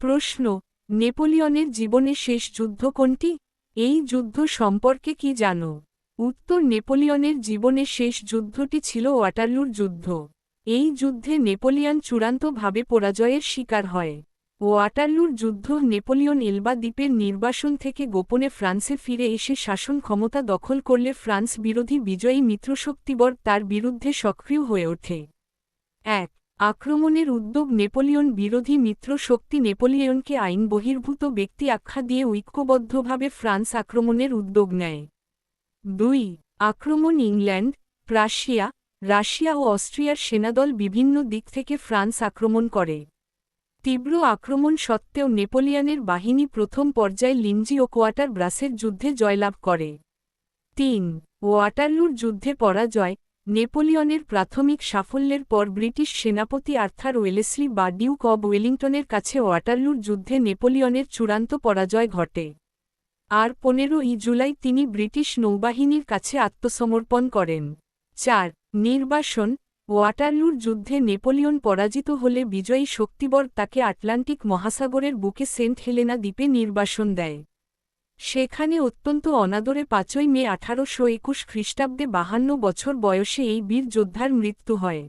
প্রশ্ন, নেপোলিয়নের জীবনে শেষ যুদ্ধ কোনটি? এই যুদ্ধ সম্পর্কে কি জানো? উত্তর, নেপোলিয়নের জীবনে শেষ যুদ্ধটি ছিল ওয়াটারলুর যুদ্ধ। এই যুদ্ধে নেপোলিয়ন চূড়ান্তভাবে পরাজয়ের শিকার হয়। ওয়াটারলুর যুদ্ধ নেপোলিয়ন এলবা দ্বীপের নির্বাসন থেকে গোপনে ফ্রান্সে ফিরে এসে শাসন ক্ষমতা দখল করলে ফ্রান্স বিরোধী বিজয়ী মিত্রশক্তিবর তার বিরুদ্ধে সক্রিয় হয়ে ওঠে। এক আক্রমণের উদ্যোগ নেপোলিয়ন বিরোধী মিত্র শক্তি নেপোলিয়নকে আইন বহির্ভূত ব্যক্তি আখ্যা দিয়ে ঐক্যবদ্ধভাবে ফ্রান্স আক্রমণের উদ্যোগ নেয়। দুই, আক্রমণ ইংল্যান্ড, প্রাশিয়া, রাশিয়া ও অস্ট্রিয়ার সেনাদল বিভিন্ন দিক থেকে ফ্রান্স আক্রমণ করে। তীব্র আক্রমণ সত্ত্বেও নেপোলিয়নের বাহিনী প্রথম পর্যায়ে লিঞ্জি ও কোয়াটার ব্রাসের যুদ্ধে জয়লাভ করে। তিন, ওয়াটারলুর যুদ্ধে পরাজয় নেপোলিয়নের প্রাথমিক সাফল্যের পর ব্রিটিশ সেনাপতি আর্থার ওয়েলেসলি বা ডিউক অব ওয়েলিংটনের কাছে ওয়াটারলুর যুদ্ধে নেপোলিয়নের চূড়ান্ত পরাজয় ঘটে। আর পনেরোই জুলাই তিনি ব্রিটিশ নৌবাহিনীর কাছে আত্মসমর্পণ করেন। চার, নির্বাসন, ওয়াটারলুর যুদ্ধে নেপোলিয়ন পরাজিত হলে বিজয়ী শক্তিবর তাকে আটলান্টিক মহাসাগরের বুকে সেন্ট হেলেনা দ্বীপে নির্বাসন দেয়। সেখানে অত্যন্ত অনাদরে পাঁচই মে আঠারোশো একুশ খ্রিস্টাব্দে বাহান্ন বছর বয়সে এই বীর যোদ্ধার মৃত্যু হয়।